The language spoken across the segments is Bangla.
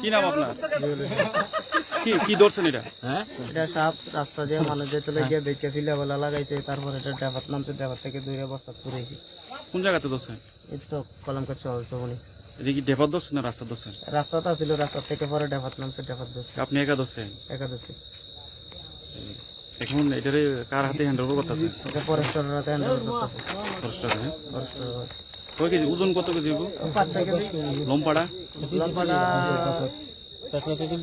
কি নাম আপনার? কি কি ধরছেন এটা? হ্যাঁ? এটা সাপ রাস্তা দিয়ে মানুষ যেতে গিয়ে দেখেছি লেবেলা লাগাইছে তারপর এটা ডেভাত নামছে ডেভাত থেকে দূরে বস্তা ছুড়েছি কোন জায়গাতে ধরছেন? এই তো কলমকার চল চমনি। এটা কি ডেপার ধরছেন না রাস্তা ধরছেন? রাস্তাটা ছিল রাস্তা থেকে পরে ডেভাত নামছে ডেভাত ধরছে। আপনি একা ধরছেন? একাদশী এখন এটারে কার হাতে হ্যান্ড ওভার করতেছে এটা ফরেস্টারের হাতে হ্যান্ড ওভার করতেছে দশটা হ্যাঁ। ফরেস্টার কয় কেজি? ওজন কত কেজি হইব? লম্পাড়া?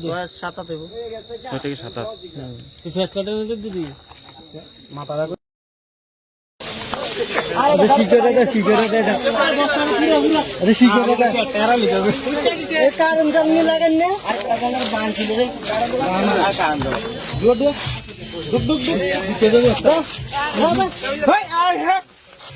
ছয় সাত আট হইব। ছয় থেকে সাত আট। তুই ফেস কাটে নিতে দিবি? মাথা রাখো কারণ জানি লাগান না? বান ছিল রে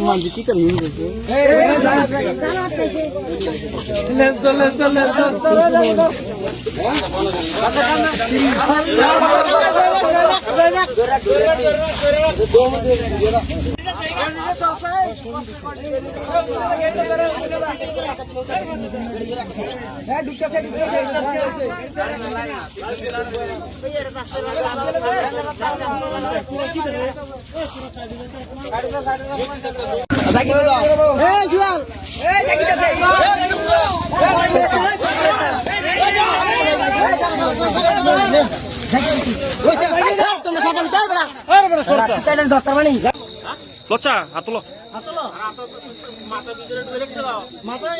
মানজি কি করেন বলছে লেস দো লেস দো লেস দো দো তোমরা সকাল তো আর বড় সরকার তাহলে দরকার মানে লচ্চা হাতলো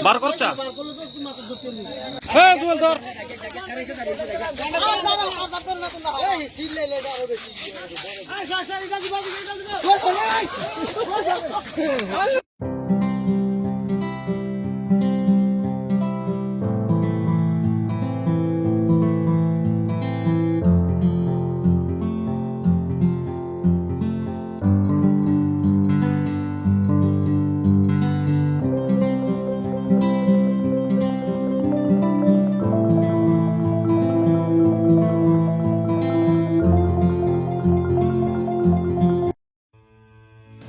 বার করছা হ্যাঁ জুয়েল ধর